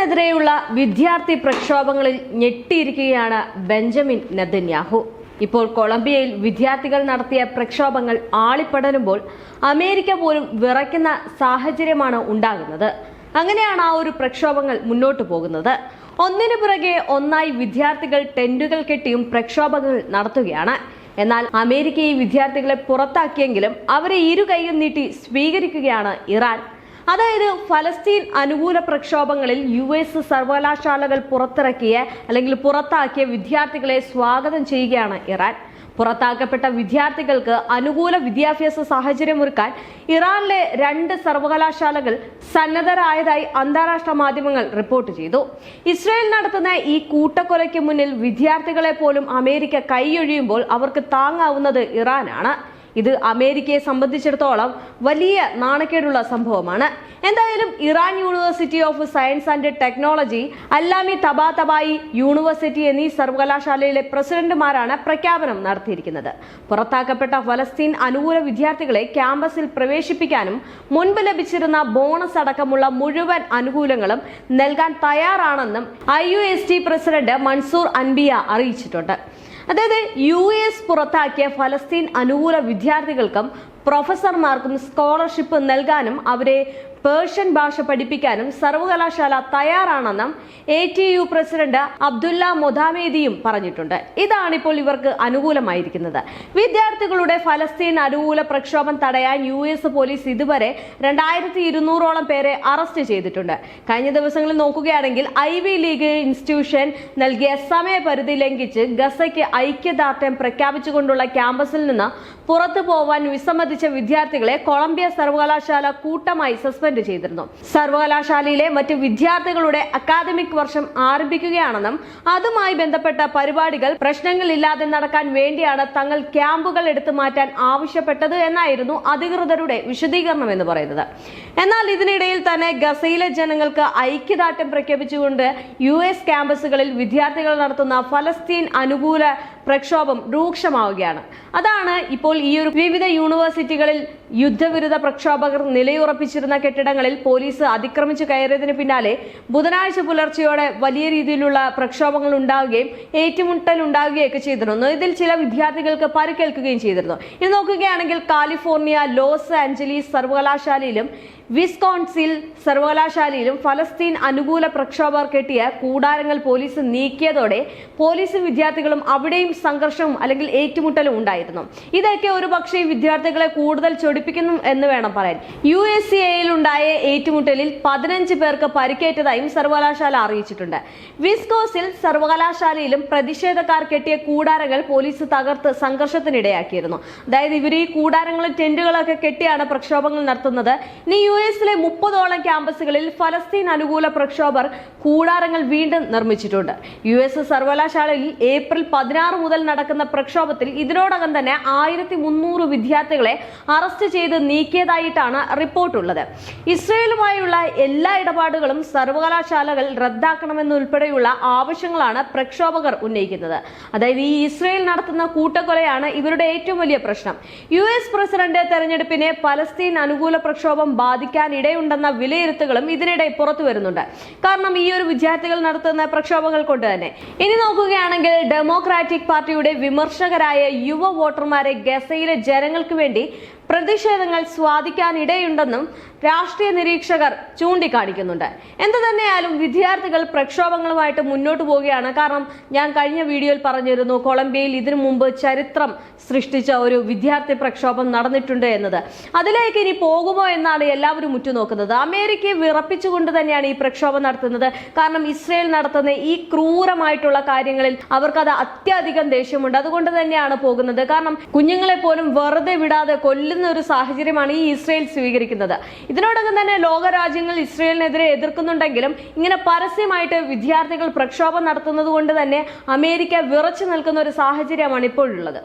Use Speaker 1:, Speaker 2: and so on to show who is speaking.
Speaker 1: ഇസ്രയേലിനെതിരെയുള്ള വിദ്യാർത്ഥി പ്രക്ഷോഭങ്ങളിൽ ഞെട്ടിയിരിക്കുകയാണ് Benjamin Netanyahu. ഇപ്പോൾ കൊളംബിയയിൽ വിദ്യാർത്ഥികൾ നടത്തിയ പ്രക്ഷോഭങ്ങൾ ആളിപ്പടരുമ്പോൾ അമേരിക്ക പോലും വിറയ്ക്കുന്ന സാഹചര്യമാണ് ഉണ്ടാകുന്നത്. അങ്ങനെയാണ് ആ ഒരു പ്രക്ഷോഭങ്ങൾ മുന്നോട്ട് പോകുന്നത്. ഒന്നിനു പുറകെ ഒന്നായി വിദ്യാർത്ഥികൾ ടെന്റുകൾ കെട്ടിയും പ്രക്ഷോഭങ്ങൾ നടത്തുകയാണ്. എന്നാൽ അമേരിക്ക ഈ വിദ്യാർത്ഥികളെ പുറത്താക്കിയെങ്കിലും അവരെ ഇരു കൈയും നീട്ടി സ്വീകരിക്കുകയാണ് ഇറാൻ. അതായത് ഫലസ്തീൻ അനുകൂല പ്രക്ഷോഭങ്ങളിൽ യു എസ് സർവകലാശാലകൾ പുറത്തിറക്കിയ അല്ലെങ്കിൽ പുറത്താക്കിയ വിദ്യാർത്ഥികളെ സ്വാഗതം ചെയ്യുകയാണ് ഇറാൻ. പുറത്താക്കപ്പെട്ട വിദ്യാർത്ഥികൾക്ക് അനുകൂല വിദ്യാഭ്യാസ സാഹചര്യമൊരുക്കാൻ ഇറാനിലെ രണ്ട് സർവകലാശാലകൾ സന്നദ്ധരായതായി അന്താരാഷ്ട്ര മാധ്യമങ്ങൾ റിപ്പോർട്ട് ചെയ്തു. ഇസ്രയേൽ നടത്തുന്ന ഈ കൂട്ടക്കൊലയ്ക്ക് മുന്നിൽ വിദ്യാർത്ഥികളെ പോലും അമേരിക്ക കൈയൊഴിയുമ്പോൾ അവർക്ക് താങ്ങാവുന്നത് ഇറാനാണ്. ഇത് അമേരിക്കയെ സംബന്ധിച്ചിടത്തോളം വലിയ നാണക്കേടുള്ള സംഭവമാണ്. എന്തായാലും Iran University of Science and Technology Allameh തബാ Tabatabai university എന്നീ സർവകലാശാലയിലെ പ്രസിഡന്റുമാരാണ് പ്രഖ്യാപനം നടത്തിയിരിക്കുന്നത്. പുറത്താക്കപ്പെട്ട ഫലസ്തീൻ അനുകൂല വിദ്യാർത്ഥികളെ ക്യാമ്പസിൽ പ്രവേശിപ്പിക്കാനും മുൻപ് ലഭിച്ചിരുന്ന ബോണസ് അടക്കമുള്ള മുഴുവൻ അനുകൂലങ്ങളും നൽകാൻ തയ്യാറാണെന്നും I U S T president Mansour Anbia അറിയിച്ചിട്ടുണ്ട്. അതായത് യു എസ് പുറത്താക്കിയ ഫലസ്തീൻ അനുകൂല വിദ്യാർത്ഥികൾക്കും പ്രൊഫസർമാർക്കും സ്കോളർഷിപ്പ് നൽകാനും അവരെ പേർഷ്യൻ ഭാഷ പഠിപ്പിക്കാനും സർവകലാശാല തയ്യാറാണെന്നും A T U president Abdullah മൊദാമേദിയും പറഞ്ഞിട്ടുണ്ട്. ഇതാണിപ്പോൾ ഇവർക്ക് അനുകൂലമായിരിക്കുന്നത്. വിദ്യാർത്ഥികളുടെ ഫലസ്തീൻ അനുകൂല പ്രക്ഷോഭം തടയാൻ യു എസ് പോലീസ് ഇതുവരെ രണ്ടായിരത്തി ഇരുന്നൂറോളം പേരെ അറസ്റ്റ് ചെയ്തിട്ടുണ്ട്. കഴിഞ്ഞ ദിവസങ്ങളിൽ നോക്കുകയാണെങ്കിൽ ഐ വി ലീഗ് ഇൻസ്റ്റിറ്റ്യൂഷൻ നൽകിയ സമയപരിധി ലംഘിച്ച് ഗസയ്ക്ക് ഐക്യദാർഢ്യം പ്രഖ്യാപിച്ചുകൊണ്ടുള്ള ക്യാമ്പസിൽ നിന്ന് പുറത്തു പോവാൻ വിസമ്മതിച്ച വിദ്യാർത്ഥികളെ കൊളംബിയ സർവകലാശാല കൂട്ടമായി സസ്പെൻഡ് ചെയ്തിരുന്നു. സർവകലാശാലയിലെ മറ്റ് വിദ്യാർത്ഥികളുടെ അക്കാദമിക് വർഷം ആരംഭിക്കുകയാണെന്നും അതുമായി ബന്ധപ്പെട്ട പരിപാടികൾ പ്രശ്നങ്ങൾ ഇല്ലാതെ നടക്കാൻ വേണ്ടിയാണ് തങ്ങൾ ക്യാമ്പുകൾ എടുത്തു മാറ്റാൻ ആവശ്യപ്പെട്ടത് എന്നായിരുന്നു അധികൃതരുടെ വിശദീകരണം എന്ന് പറയുന്നത്. എന്നാൽ ഇതിനിടയിൽ തന്നെ ഗസയിലെ ജനങ്ങൾക്ക് ഐക്യദാർഢ്യം പ്രഖ്യാപിച്ചുകൊണ്ട് യു എസ് ക്യാമ്പസുകളിൽ വിദ്യാർത്ഥികൾ നടത്തുന്ന ഫലസ്തീൻ അനുകൂല പ്രക്ഷോഭം രൂക്ഷമാവുകയാണ്. അതാണ് ഇപ്പോൾ ഈ ഒരു വിവിധ യൂണിവേഴ്സിറ്റികളിൽ യുദ്ധവിരുദ്ധ പ്രക്ഷോഭകർ നിലയുറപ്പിച്ചിരുന്ന കെട്ടിടങ്ങളിൽ പോലീസ് അതിക്രമിച്ചു കയറിയതിന് പിന്നാലെ ബുധനാഴ്ച പുലർച്ചെയോടെ വലിയ രീതിയിലുള്ള പ്രക്ഷോഭങ്ങൾ ഉണ്ടാവുകയും ഏറ്റുമുട്ടൽ ഉണ്ടാവുകയൊക്കെ ചെയ്തിരുന്നു. ഇതിൽ ചില വിദ്യാർത്ഥികൾക്ക് പരിക്കേൽക്കുകയും ചെയ്തിരുന്നു. ഇത് നോക്കുകയാണെങ്കിൽ കാലിഫോർണിയ ലോസ് ആഞ്ചലീസ് സർവകലാശാലയിലും വിസ്കോൺസിൽ സർവകലാശാലയിലും ഫലസ്തീൻ അനുകൂല പ്രക്ഷോഭകർ കെട്ടിയ കൂടാരങ്ങൾ പോലീസ് നീക്കിയതോടെ പോലീസും വിദ്യാർത്ഥികളും അവിടെയും സംഘർഷവും അല്ലെങ്കിൽ ഏറ്റുമുട്ടലും ഉണ്ടായിരുന്നു. ഇതൊക്കെ ഒരു പക്ഷേ വിദ്യാർത്ഥികളെ കൂടുതൽ ചൊടിപ്പിക്കുന്നു എന്ന് വേണം പറയാൻ. യു എസ് സി എയിൽ ഉണ്ടായ ഏറ്റുമുട്ടലിൽ പതിനഞ്ച് പേർക്ക് പരിക്കേറ്റതായും സർവകലാശാല അറിയിച്ചിട്ടുണ്ട്. വിസ്കോസിൽ സർവകലാശാലയിലും പ്രതിഷേധക്കാർ കെട്ടിയ കൂടാരങ്ങൾ പോലീസ് തകർത്ത് സംഘർഷത്തിനിടയാക്കിയിരുന്നു. അതായത് ഇവർ ഈ കൂടാരങ്ങളും ടെന്റുകളൊക്കെ കെട്ടിയാണ് പ്രക്ഷോഭങ്ങൾ നടത്തുന്നത്. ഇനി യു എസിലെ മുപ്പതോളം ക്യാമ്പസുകളിൽ ഫലസ്തീൻ അനുകൂല പ്രക്ഷോഭർ കൂടാരങ്ങൾ വീണ്ടും നിർമ്മിച്ചിട്ടുണ്ട്. യു എസ് സർവകലാശാലയിൽ ഏപ്രിൽ പതിനാറ് മുതൽ നടക്കുന്ന പ്രക്ഷോഭത്തിൽ ഇതിനോടകം തന്നെ ആയിരത്തി വിദ്യാർത്ഥികളെ അറസ്റ്റ് ചെയ്ത് നീക്കിയതായിട്ടാണ് റിപ്പോർട്ടുള്ളത്. ഇസ്രയേലുമായുള്ള എല്ലാ ഇടപാടുകളും സർവകലാശാലകൾ റദ്ദാക്കണമെന്നുൾപ്പെടെയുള്ള ആവശ്യങ്ങളാണ് പ്രക്ഷോഭകർ ഉന്നയിക്കുന്നത്. അതായത് ഈ ഇസ്രയേൽ നടത്തുന്ന കൂട്ടക്കൊലയാണ് ഇവരുടെ ഏറ്റവും വലിയ പ്രശ്നം. യു എസ് പ്രസിഡന്റ് തെരഞ്ഞെടുപ്പിനെ പലസ്തീൻ അനുകൂല പ്രക്ഷോഭം ബാധിക്കാൻ ഇടയുണ്ടെന്ന വിലയിരുത്തലുകളും ഇതിനിടെ പുറത്തു വരുന്നുണ്ട്. കാരണം ഈ ഒരു വിദ്യാർത്ഥികൾ നടത്തുന്ന പ്രക്ഷോഭങ്ങൾ കൊണ്ട് തന്നെ. ഇനി നോക്കുകയാണെങ്കിൽ ഡെമോക്രാറ്റിക് പാർട്ടിയുടെ വിമർശകരായ യുവ വോട്ടർമാരെ ഗസയിലെ ജനങ്ങൾക്ക് വേണ്ടി പ്രതിഷേധങ്ങൾ സ്വാധിക്കാനിടയുണ്ടെന്നും രാഷ്ട്രീയ നിരീക്ഷകർ ചൂണ്ടിക്കാണിക്കുന്നുണ്ട്. എന്തു തന്നെയായാലും വിദ്യാർത്ഥികൾ പ്രക്ഷോഭങ്ങളുമായിട്ട് മുന്നോട്ട് പോവുകയാണ്. കാരണം ഞാൻ കഴിഞ്ഞ വീഡിയോയിൽ പറഞ്ഞിരുന്നു കൊളംബിയയിൽ ഇതിനു മുമ്പ് ചരിത്രം സൃഷ്ടിച്ച ഒരു വിദ്യാർത്ഥി പ്രക്ഷോഭം നടന്നിട്ടുണ്ട് എന്നത്. അതിലേക്ക് ഇനി പോകുമോ എന്നാണ് എല്ലാവരും ഉറ്റുനോക്കുന്നത്. അമേരിക്കയെ വിറപ്പിച്ചുകൊണ്ട് തന്നെയാണ് ഈ പ്രക്ഷോഭം നടത്തുന്നത്. കാരണം ഇസ്രയേൽ നടത്തുന്ന ഈ ക്രൂരമായിട്ടുള്ള കാര്യങ്ങളിൽ അവർക്കത് അത്യധികം ദേഷ്യമുണ്ട്. അതുകൊണ്ട് തന്നെയാണ് പോകുന്നത്. കാരണം കുഞ്ഞുങ്ങളെ പോലും വെറുതെ വിടാതെ കൊല്ലുന്ന ഒരു സാഹചര്യമാണ് ഈ ഇസ്രയേൽ സ്വീകരിക്കുന്നത്. ഇതിനോടകം തന്നെ ലോകരാജ്യങ്ങൾ ഇസ്രയേലിനെതിരെ എതിർക്കുന്നുണ്ടെങ്കിലും ഇങ്ങനെ പരസ്യമായിട്ട് വിദ്യാർത്ഥികൾ പ്രക്ഷോഭം നടത്തുന്നത് കൊണ്ട് തന്നെ അമേരിക്ക വിറച്ചു നിൽക്കുന്ന ഒരു സാഹചര്യമാണ് ഇപ്പോഴുള്ളത്.